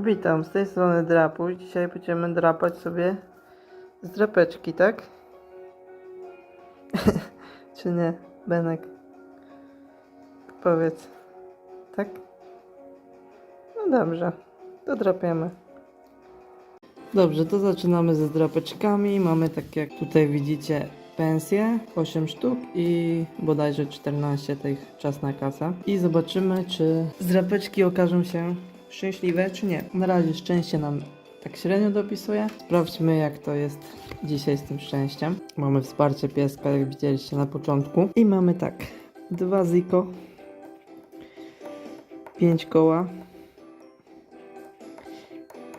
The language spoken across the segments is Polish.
Witam, z tej strony Drapuś. Dzisiaj będziemy drapać sobie z drapeczki, tak? Czy nie, Benek? Powiedz. Tak? No dobrze, to drapiemy. Dobrze, to zaczynamy ze drapeczkami. Mamy tak jak tutaj widzicie pensje, 8 sztuk i bodajże 14 tych czas na kasę. I zobaczymy, czy zdrapeczki okażą się szczęśliwe, czy nie. Na razie szczęście nam tak średnio dopisuje. Sprawdźmy, jak to jest dzisiaj z tym szczęściem. Mamy wsparcie pieska, jak widzieliście na początku. I mamy tak, dwa ziko, pięć koła,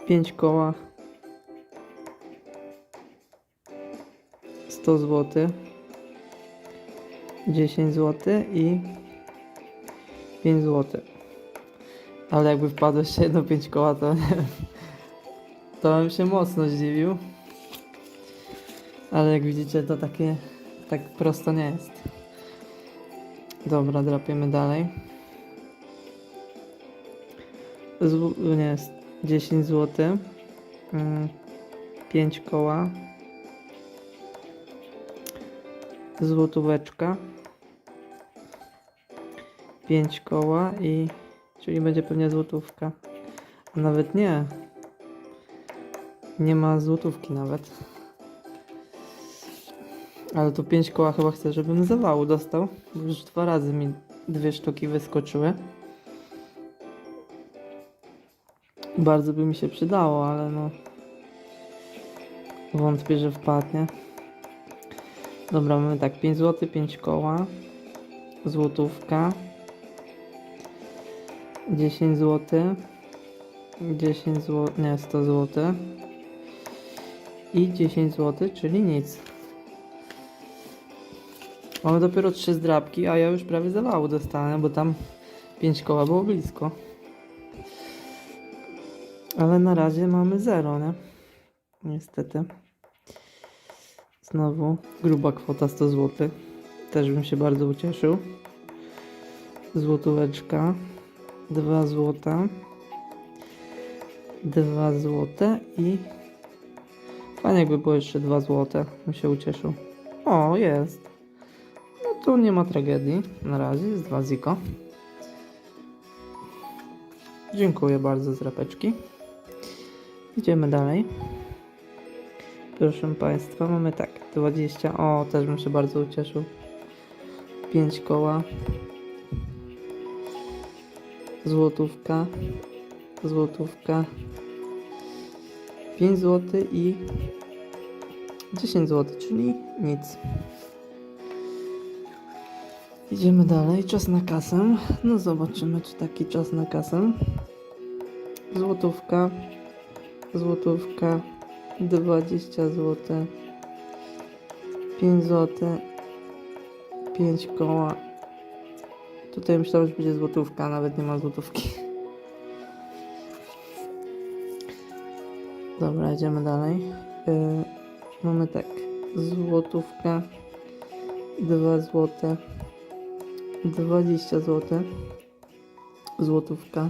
pięć koła, 100 zł, 10 zł i 5 zł. Ale jakby wpadło jeszcze jedno 5 koła, to. To bym się mocno zdziwił. Ale jak widzicie, to takie tak prosto nie jest. Dobra, drapiemy dalej. Z, nie jest 10 zł. 5 koła. Złotóweczka. 5 koła i czyli będzie pewnie złotówka. A nawet nie. Nie ma złotówki nawet. Ale tu 5 koła chyba chcę, żebym zawału dostał. Już dwa razy mi dwie sztuki wyskoczyły. Bardzo by mi się przydało, ale no. Wątpię, że wpadnie. Dobra, mamy tak 5 zł, 5 koła. Złotówka. 10 zł. 10 zł, nie 100 zł. I 10 zł, czyli nic. Mamy dopiero 3 zdrabki, a ja już prawie zawału dostanę, bo tam 5 koła było blisko. Ale na razie mamy 0, nie? Niestety. Znowu gruba kwota 100 zł. Też bym się bardzo ucieszył. Złotóweczka. 2 złota. 2 złote i fajnie jakby było jeszcze 2 złote. Bym się ucieszył. O, jest. No tu nie ma tragedii. Na razie jest 2 ziko. Dziękuję bardzo z rapeczki. Idziemy dalej. Proszę Państwa, mamy tak, 20, o, też bym się bardzo ucieszył. 5 koła. Złotówka. Złotówka. 5 zł i 10 zł, czyli nic. Idziemy dalej, czas na kasę. No zobaczymy, czy taki czas na kasę. Złotówka. Złotówka. 20 zł 5 zł 5 koła tutaj myślałem, że będzie złotówka, a nawet nie ma złotówki. Dobra, idziemy dalej. Yy, mamy tak złotówka 2 zł 20 zł złotówka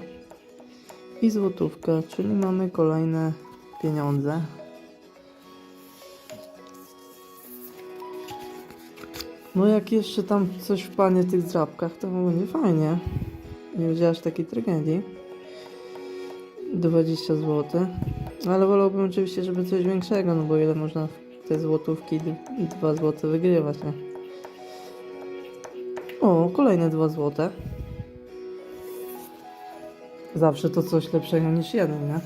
i złotówka, czyli mamy kolejne pieniądze No jak jeszcze tam coś wpadnie w tych drapkach, to będzie fajnie. Nie wiedziałaś takiej tragedii. 20 zł. Ale wolałbym oczywiście, żeby coś większego, no bo ile można te złotówki 2 zł wygrywać, nie? O, kolejne 2 zł. Zawsze to coś lepszego niż jeden, nie?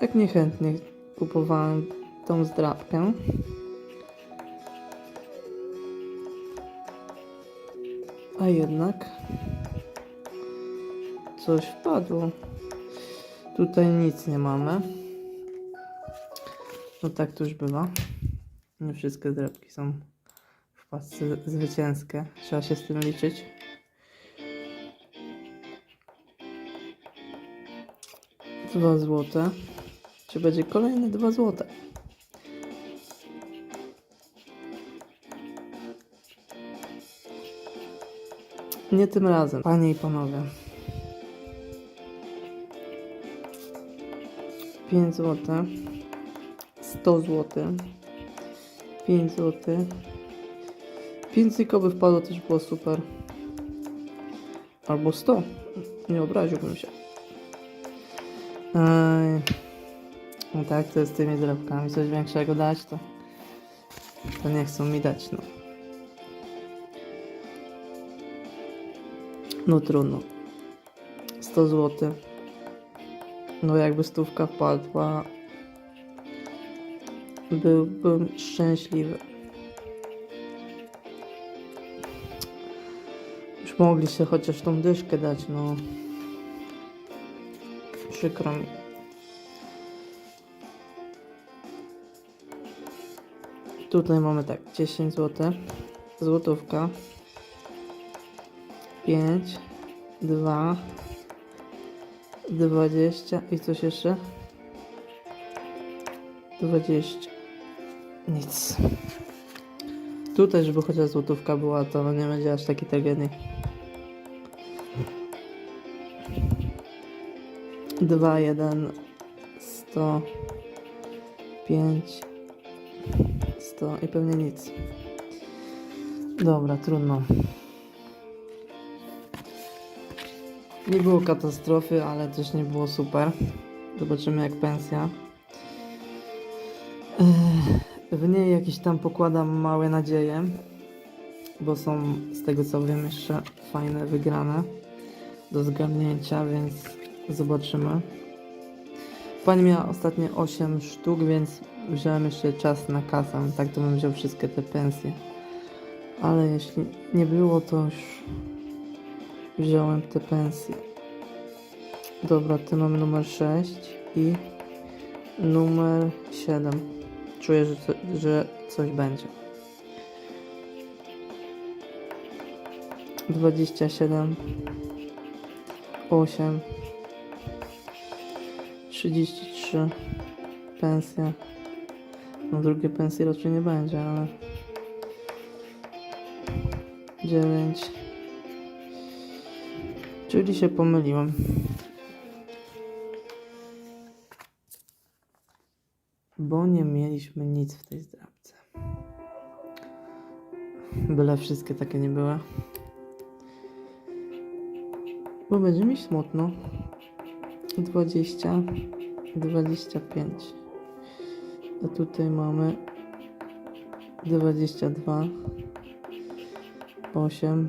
Tak niechętnie kupowałem tą zdrabkę. A jednak coś wpadło. Tutaj nic nie mamy. No tak to już bywa. Nie wszystkie zdrabki są w pasce zwycięskie. Trzeba się z tym liczyć. Dwa złote. Czy będzie kolejne dwa złote? nie tym razem, panie i panowie. 5 zł, 100 zł, 5 zł. 5 cykowy wpadło też było super. Albo 100. Nie obraziłbym się. Ej. No tak, to jest z tymi drobkami. Coś większego dać to. To nie chcą mi dać, no. No trudno. 100 zł. No jakby stówka wpadła, byłbym szczęśliwy. Już mogliście chociaż tą dyszkę dać, no. Przykro mi. Tutaj mamy tak, 10 zł, złotówka, 5, 2, 20 i coś jeszcze? 20. Nic. Tutaj, żeby chociaż złotówka była, to nie będzie aż taki tragedii. 2, 1, 100, 5, 100 i pewnie nic. Dobra, trudno. Nie było katastrofy, ale też nie było super. Zobaczymy jak pensja. W niej jakieś tam pokładam małe nadzieje, bo są z tego co wiem jeszcze fajne wygrane do zgarnięcia, więc zobaczymy. Pani miała ostatnio 8 sztuk, więc wziąłem jeszcze czas na kasę, tak to bym wziął wszystkie te pensje. Ale jeśli nie było, to już wziąłem te pensje. Dobra, tu mamy numer 6 i numer 7. Czuję, że, że coś będzie. 27 8 33 pensja. No drugie pensji raczej nie będzie, ale 9 Czyli się pomyliłem. Bo nie mieliśmy nic w tej zdrabce. Byle wszystkie takie nie były. Bo będzie mi smutno. 20, 25. A tutaj mamy 22, 8,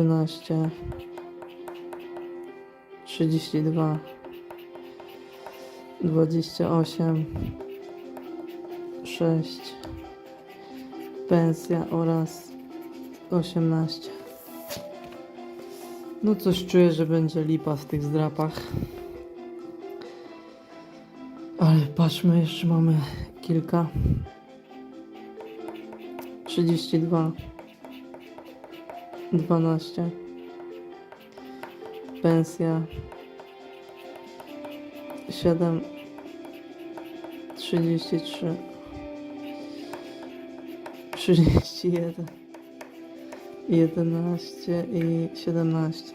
13 32 28 6 pensja oraz 18 no coś czuję, że będzie lipa w tych zdrapach. Ale patrzmy, jeszcze mamy kilka. 32 12 pensja. 7 33 31 11 i 17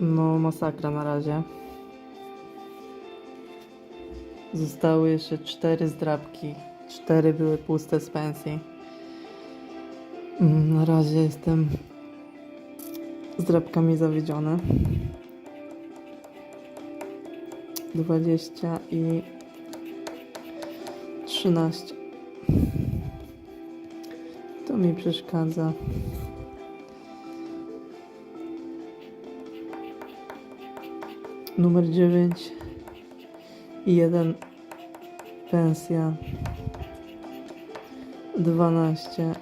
No masakra na razie. Zostały jeszcze cztery zdrabki. Cztery były puste z pensji. Mm, Na razie jestem zdrabkami zawiedziony. 20 i 13. To mi przeszkadza. Numer 9 i 1 pensja 12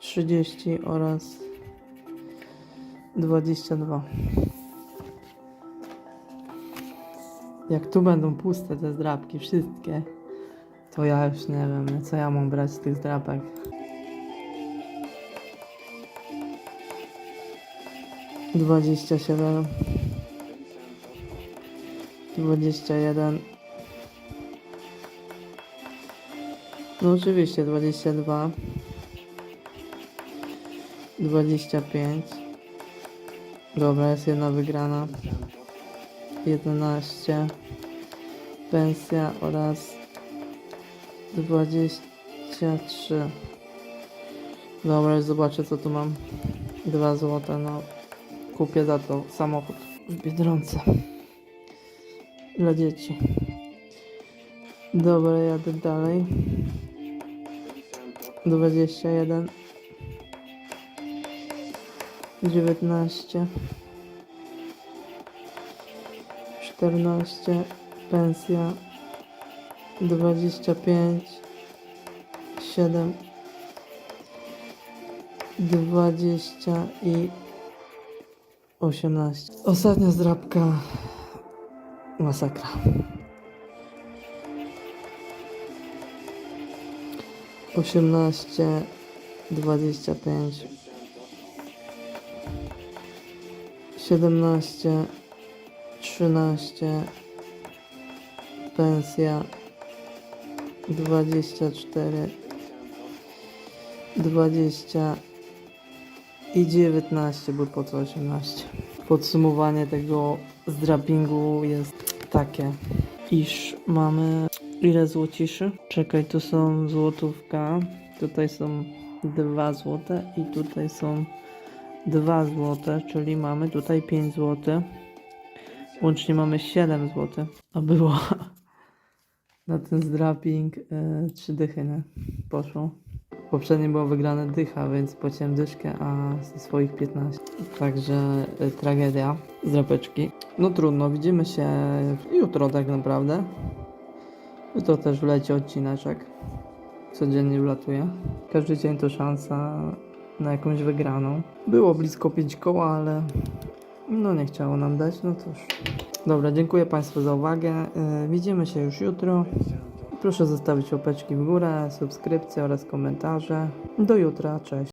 30 oraz 22. Jak tu będą puste te zdrabki, wszystkie, to ja już nie wiem, co ja mam brać z tych zdrapek. Dwadzieścia siedem. Dwadzieścia jeden. No oczywiście, dwadzieścia dwa. Dwadzieścia pięć. Dobra, jest jedna wygrana. 11 pensja oraz 23 dobra już zobaczę co tu mam. 2 złote no. Kupię za to samochód w Biedronce. Dla dzieci. Dobra jadę dalej 21 19 14 pensja. 25 7 20 i 18 ostatnia zdrabka. Masakra osiemnaście dwadzieścia pięć. siedemnaście trzynaście pensja dwadzieścia cztery dwadzieścia i dziewiętnaście, bo po co osiemnaście? Podsumowanie tego zdrapingu jest takie iż mamy ile złociszy czekaj tu są złotówka tutaj są dwa złote i tutaj są 2 złote, czyli mamy tutaj 5 zł. Łącznie mamy 7 zł. A było na ten zdraping 3 dychy, nie? Poszło. Poprzednio było wygrane dycha, więc płaciłem dyszkę, a ze swoich 15. Także y, tragedia z. No trudno, widzimy się jutro tak naprawdę. Jutro też wleci odcineczek. Codziennie wlatuje. Każdy dzień to szansa na jakąś wygraną. Było blisko 5 koła, ale no nie chciało nam dać, no cóż. Dobra, dziękuję Państwu za uwagę. Yy, widzimy się już jutro. Proszę zostawić łapeczki w górę, subskrypcje oraz komentarze. Do jutra, cześć.